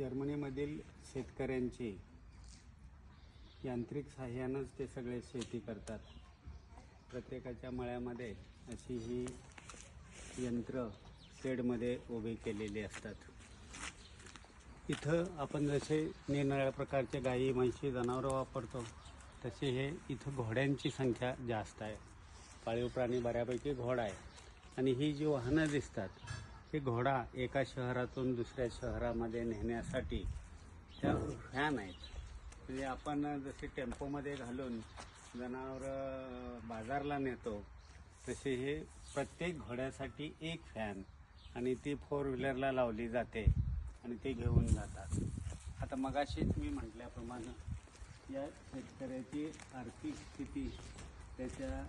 जर्मनीमधील शेतकऱ्यांची यांत्रिक सहाय्यानंच ते सगळे शेती करतात. प्रत्येकाच्या मळ्यामध्ये अशी ही यंत्र शेडमध्ये उभी केलेली असतात. इथं आपण जसे निरनिराळ्या प्रकारचे गाई म्हशी जनावरं वापरतो तसे हे इथं घोड्यांची संख्या जास्त आहे. पाळीव प्राणी बऱ्यापैकी घोडा आहे. आणि ही जी वाहनं दिसतात हे घोडा एका शहरातून दुसऱ्या शहरामध्ये नेण्यासाठी त्या व्हॅन आहेत. म्हणजे आपण जसे टेम्पोमध्ये घालून जनावरं बाजारला नेतो तसे हे प्रत्येक घोड्यासाठी एक फॅन आणि ती फोर व्हीलरला लावली जाते आणि ते घेऊन जातात. आता मगाशीच मी म्हटल्याप्रमाणे या शेतकऱ्याची आर्थिक स्थिती त्याच्या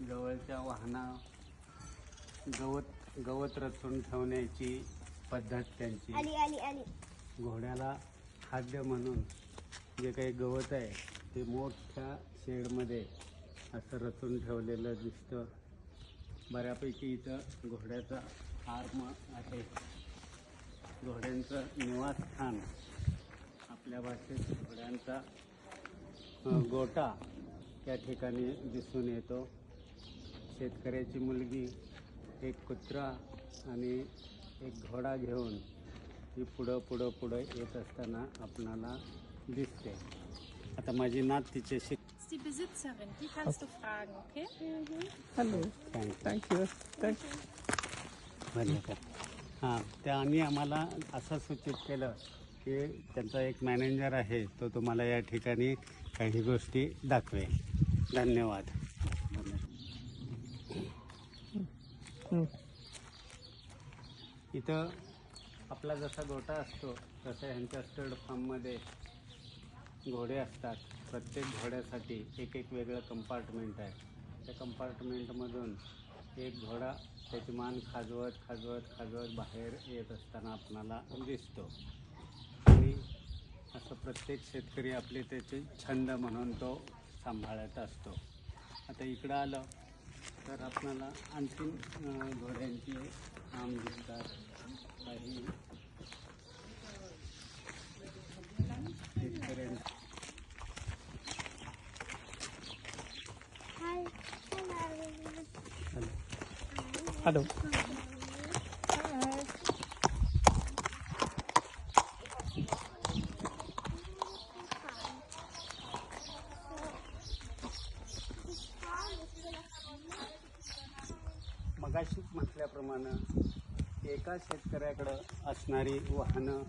जवळच्या वाहना गवत गवत रचून ठेवण्याची पद्धत त्यांची. आली आली आली. घोड्याला खाद्य म्हणून जे काही गवत आहे ते मोठ्या शेडमध्ये असं रचून ठेवलेलं दिसतं. बऱ्यापैकी इथं घोड्याचा आर्म आहे. घोड्यांचं निवासस्थान आपल्या भाषेत घोड्यांचा गोटा त्या ठिकाणी दिसून येतो. शेतकऱ्याची मुलगी एक कुत्रा आणि एक घोडा घेऊन ती पुढं पुढं पुढं येत असताना आपणाला दिसते आता माझी नात तिच्याशी ist die Besitzerin. Die kannst du fragen, okay? Hallo, thank you danke. danke. धन्यवाद हां त्यांनी आम्हाला असं सूचित केलं की त्यांचा एक मॅनेजर आहे तो तुम्हाला या ठिकाणी काही गोष्टी दाखवेल धन्यवाद इथं आपला जसा गोटा असतो तसं ह्यांच्या स्टड फार्ममध्ये घोडे असतात. प्रत्येक घोड्यासाठी एक एक वेगळं कंपार्टमेंट आहे. त्या कंपार्टमेंटमधून एक घोडा त्याची मान खाजवत खाजवत खाजवत बाहेर येत असताना आपणाला दिसतो. आणि असं प्रत्येक शेतकरी आपले त्याचे छंद म्हणून तो सांभाळत असतो. आता इकडं आलं तर आपल्याला आणखीन अं, घोड्यांची नाम दिसतात. काही शेतकऱ्यांची हाय Hallo. मगाशीच म्हटल्याप्रमाणे एका शेतकऱ्याकडं असणारी वाहनं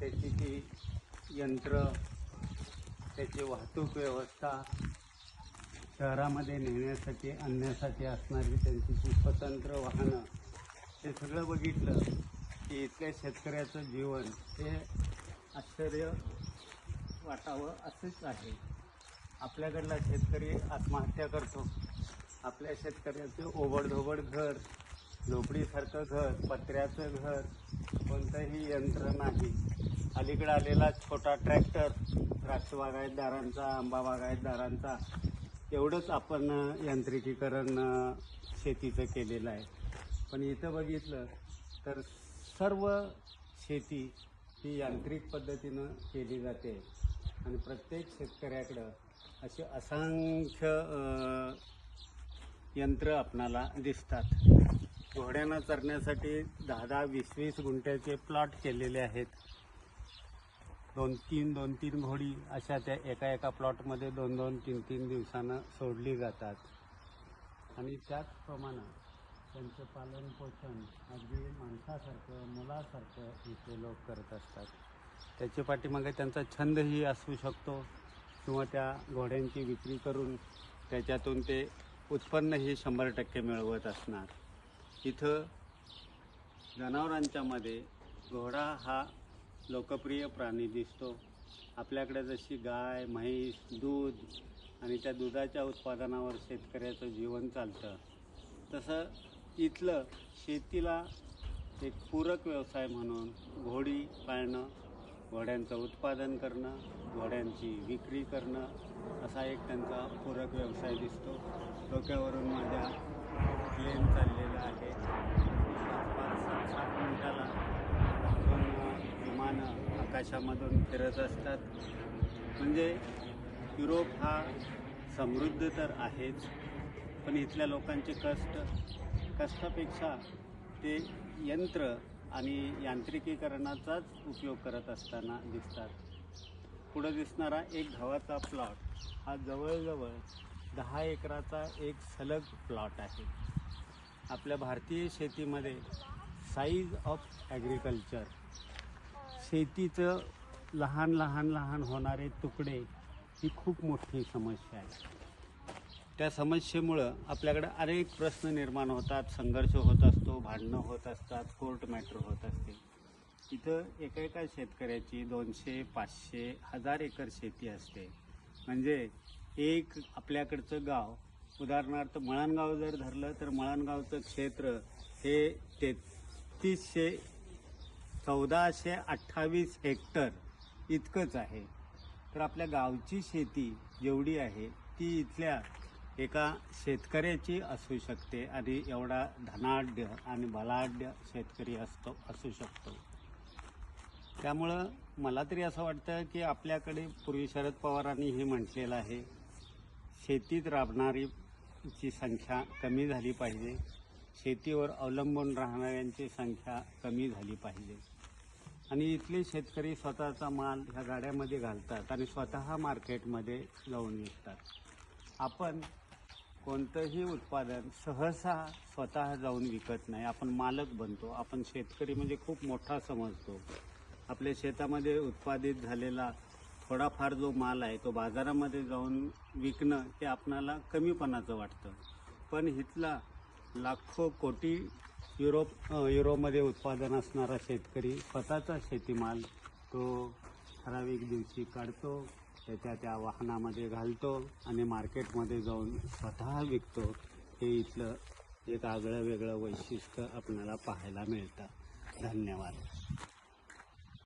त्याची ती यंत्र त्याची वाहतूक व्यवस्था शहरामध्ये नेण्यासाठी आणण्यासाठी असणारी त्यांची ती स्वतंत्र वाहनं हे सगळं बघितलं की इथल्या शेतकऱ्याचं जीवन हे आश्चर्य वाटावं असंच आहे. आपल्याकडला शेतकरी आत्महत्या करतो. आपल्या शेतकऱ्याचं ओबडधोबड घर झोपडीसारखं घर पत्र्याचं घर कोणतंही यंत्र नाही. अलीकडे आलेला छोटा ट्रॅक्टर द्राक्ष बागायतदारांचा आंबा बागायतदारांचा एवढंच आपण यांत्रिकीकरण शेतीचं केलेलं आहे. पण इथं बघितलं तर सर्व शेती ही यांत्रिक पद्धतीनं केली जाते. आणि प्रत्येक शेतकऱ्याकडं असे असंख्य यंत्र आपणाला दिसतात. घोड्यांना चरण्यासाठी दहा दहा वीस वीस गुंठ्याचे प्लॉट केलेले आहेत. दोन तीन दोन तीन घोडी अशा त्या एका एका प्लॉटमध्ये दोन दोन तीन तीन दिवसानं सोडली जातात. आणि त्याचप्रमाणे त्यांचं पालन पोषण अगदी माणसासारखं मुलासारखं इथे लोक करत असतात. त्याच्या पाठीमागे त्यांचा छंदही असू शकतो किंवा त्या घोड्यांची विक्री करून त्याच्यातून ते उत्पन्न हे शंभर टक्के मिळवत असणार. इथं जनावरांच्यामध्ये घोडा हा लोकप्रिय प्राणी दिसतो. आपल्याकडे जशी गाय म्हैस दूध आणि त्या दुधाच्या उत्पादनावर शेतकऱ्याचं जीवन चालतं. तसं इथलं शेतीला एक पूरक व्यवसाय म्हणून घोडी पाळणं घोड्यांचं उत्पादन करणं घोड्यांची विक्री करणं असा एक त्यांचा पूरक व्यवसाय दिसतो. डोक्यावरून माझ्या प्लेन चाललेला आहे. पाच पाच सात सात मिनिटाला दोन आकाशामधून फिरत असतात. म्हणजे युरोप हा समृद्ध तर आहेच पण इथल्या लोकांचे कष्ट कष्टापेक्षा ते यंत्र आणि यांत्रिकीकरणाचाच उपयोग करत असताना दिसतात. पुढं दिसणारा एक गव्हाचा प्लॉट हा जवळजवळ दहा एकराचा एक सलग प्लॉट आहे. आपल्या भारतीय शेतीमध्ये साईज ऑफ ॲग्रिकल्चर शेतीचं लहान लहान लहान होणारे तुकडे ही खूप मोठी समस्या आहे. त्या समस्येमुळं आपल्याकडे अनेक प्रश्न निर्माण होतात संघर्ष होत असतो भांडणं होत असतात कोर्ट मॅटर होत असते. इथं एका एका शेतकऱ्याची दोनशे पाचशे हजार एकर शेती असते. म्हणजे एक आपल्याकडचं गाव उदाहरणार्थ मळणगाव जर धरलं तर मळणगावचं क्षेत्र हे तेहतीसशे चौदाशे अठ्ठावीस हेक्टर इतकंच आहे. तर आपल्या गावची शेती जेवढी आहे ती इथल्या एका शेतकऱ्याची असू शकते आणि एवढा धनाढ्य आणि बलाढ्य शेतकरी असतो असू शकतो. त्यामुळं मला तरी असं वाटतं की आपल्याकडे पूर्वी शरद पवारांनी हे म्हटलेलं आहे शेतीत राबणारी ची संख्या कमी झाली पाहिजे शेतीवर अवलंबून राहणाऱ्यांची संख्या कमी झाली पाहिजे. आणि इथले शेतकरी स्वतःचा माल ह्या गाड्यामध्ये घालतात आणि स्वतः मार्केटमध्ये जाऊन विकतात. आपण कोणतंही उत्पादन सहसा स्वतः जाऊन विकत नाही. आपण मालक बनतो. आपण शेतकरी म्हणजे खूप मोठा समजतो. आपल्या शेतामध्ये उत्पादित झालेला थोडाफार जो माल आहे तो बाजारामध्ये जाऊन विकणं हे आपणाला कमीपणाचं वाटतं. पण इथला लाखो कोटी युरोप युरोपमध्ये उत्पादन असणारा शेतकरी स्वतःचा शेतीमाल तो ठराविक दिवशी काढतो. त्याच्या त्या वाहनामध्ये घालतो आणि मार्केटमध्ये जाऊन स्वतः विकतो. हे इथलं एक आगळं वेगळं वैशिष्ट्य आपल्याला पाहायला मिळतं. धन्यवाद.